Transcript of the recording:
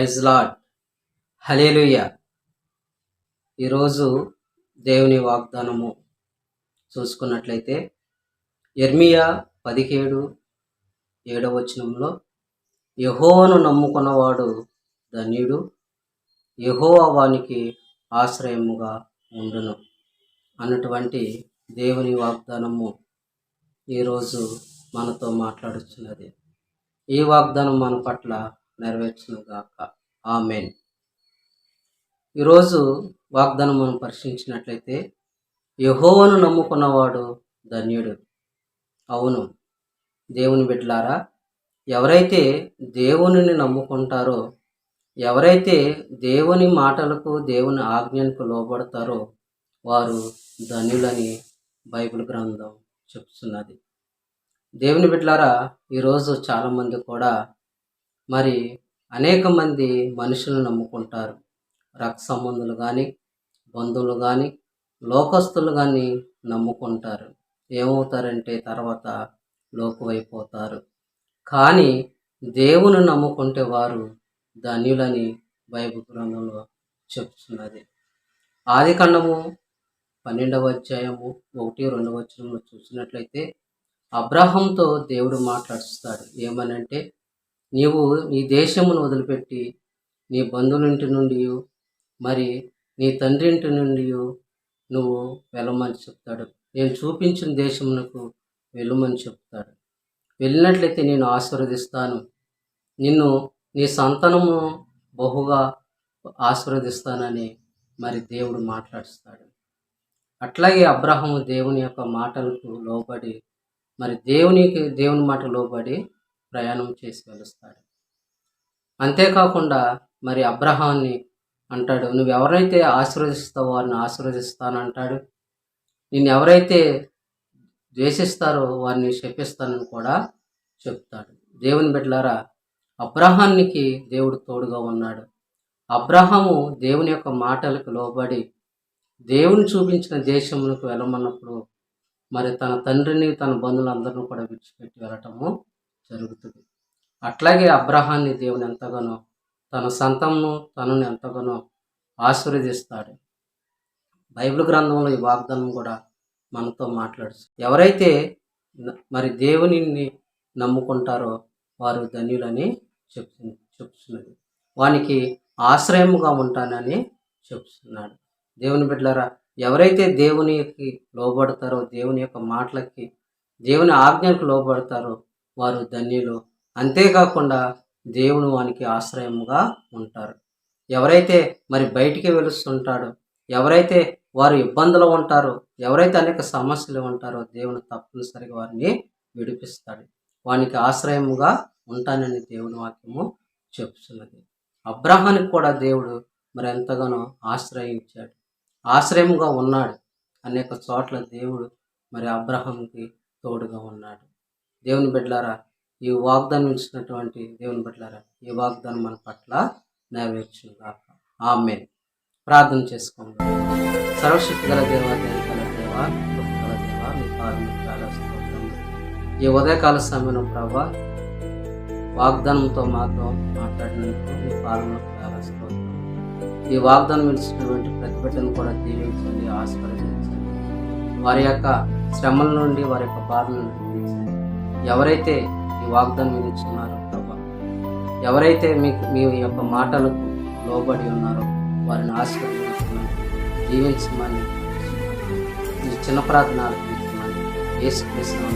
Praise lord. Hallelujah ఈరోజు దేవుని వాగ్దానము చూసుకున్నట్లయితే ఎర్మియా పదిహేడు ఏడవ వచనంలో యహోవను నమ్ముకున్నవాడు ధన్యుడు యహోవా వానికి ఆశ్రయముగా ఉండును అన్నటువంటి దేవుని వాగ్దానము ఈరోజు మనతో మాట్లాడుచున్నది. ఈ వాగ్దానం మన పట్ల నెరవేర్చునుగాక. ఆమెన్. ఈరోజు వాగ్దానం మనం పరిశీలించినట్లయితే యహోవను నమ్ముకున్నవాడు ధన్యుడు. అవును. దేవుని బిడ్డలారా ఎవరైతే దేవునిని నమ్ముకుంటారో ఎవరైతే దేవుని మాటలకు దేవుని ఆజ్ఞలకు లోబడతారో వారు ధన్యులని బైబిల్ గ్రంథం చెప్తున్నది. దేవుని బిడ్డలారా ఈరోజు చాలామంది కూడా మరి అనేక మంది మనుషులను నమ్ముకుంటారు. రక్త సంబంధులు కానీ బంధువులు కానీ లోకస్తులు కానీ నమ్ముకుంటారు. ఏమవుతారంటే తర్వాత లోకువైపోతారు. కానీ దేవుని నమ్ముకుంటే వారు ధన్యులని బైబిల్ గ్రంథంలో చెప్తున్నది. ఆది కాండము పన్నెండవ అధ్యాయము ఒకటి రెండవ వచనంలో చూసినట్లయితే అబ్రహంతో దేవుడు మాట్లాడుస్తాడు. ఏమనంటే నీవు నీ దేశమును వదిలిపెట్టి నీ బంధువులింటి నుండి మరి నీ తండ్రి ఇంటి నుండి నువ్వు వెళ్ళమని చెప్తాడు. నేను చూపించిన దేశమునకు వెళ్ళమని చెప్తాడు. వెళ్ళినట్లయితే నేను ఆశీర్వదిస్తాను. నిన్ను నీ సంతానము బహుగా ఆశీర్వదిస్తానని మరి దేవుడు మాట్లాడుస్తాడు. అట్లాగే అబ్రహము దేవుని యొక్క మాటలకు లోబడి మరి దేవునికి దేవుని మాట లోబడి ప్రయాణం చేసి వెలుస్తాడు అంతేకాకుండా మరి అబ్రహాన్ని అంటాడు నువ్వు ఎవరైతే ఆశీర్వదిస్తావో వారిని ఆశీర్వదిస్తానంటాడు. నిన్ను ఎవరైతే ద్వేషిస్తారో వారిని శపిస్తానని కూడా చెప్తాడు. దేవుని బిడ్డలారా అబ్రహానికి దేవుడు తోడుగా ఉన్నాడు. అబ్రహాము దేవుని యొక్క మాటలకు లోబడి దేవుని చూపించిన దేశములకు వెళ్ళమన్నప్పుడు మరి తన తండ్రిని తన బంధువులందరినీ కూడా విడిచిపెట్టి వెళ్ళటము జరుగుతుంది. అట్లాగే అబ్రహాన్ని దేవుని ఎంతగానో తన సంతమును తనను ఎంతగానో ఆశీర్వదిస్తాడు. బైబిల్ గ్రంథంలో ఈ వాగ్దానం కూడా మనతో మాట్లాడుతుంది. ఎవరైతే మరి దేవునిని నమ్ముకుంటారో వారు ధన్యులని చెప్తు చెప్తున్నది. వానికి ఆశ్రయముగా ఉంటానని చెప్తున్నాడు. దేవుని బిడ్డలారా ఎవరైతే దేవునికి లోబడతారో దేవుని యొక్క మాటలకి దేవుని ఆజ్ఞలకు లోబడతారో వారు ధన్యులు. అంతేకాకుండా దేవుని వానికి ఆశ్రయముగా ఉంటారు. ఎవరైతే మరి బయటికి వెలుస్తుంటాడో ఎవరైతే వారు ఇబ్బందులు ఉంటారో ఎవరైతే అనేక సమస్యలు ఉంటారో దేవుని తప్పనిసరిగా వారిని విడిపిస్తాడు. వానికి ఆశ్రయముగా ఉంటానని దేవుని వాక్యము చెప్తున్నది. అబ్రహానికి కూడా దేవుడు మరి ఎంతగానో ఆశ్రయించాడు ఆశ్రయముగా ఉన్నాడు. అనేక చోట్ల దేవుడు మరి అబ్రహాంకి తోడుగా ఉన్నాడు. దేవుని బిడ్డలారా ఈ వాగ్దానం ఇచ్చినటువంటి దేవుని బిడ్డలారా ఈ వాగ్దానం మన పట్ల నెరవేర్చును ఆమె ప్రార్థన చేసుకోండి సర్వశక్తి గల దేవ దేవతల దేవ దేవ మీ ఈ ఉదయకాల సమయంలో ప్రభా వాగ్దానంతో మాతో మాట్లాడినందుకు మీ పాదములకు ఈ వాగ్దానం ఇచ్చినటువంటి ప్రతి బిడ్డను కూడా దీవించండి ఆశీర్వదించండి. వారి యొక్క శ్రమల నుండి వారి యొక్క బాధల నుండి ఎవరైతే ఈ వాగ్దానం మీరు ప్రభా ఎవరైతే మీకు మీ యొక్క మాటలకు లోబడి ఉన్నారో వారిని ఆశీర్వదించుకున్నారు జీవించమని చిన్న ప్రార్థన అర్పిస్తున్నాను ఏసుకృష్ణ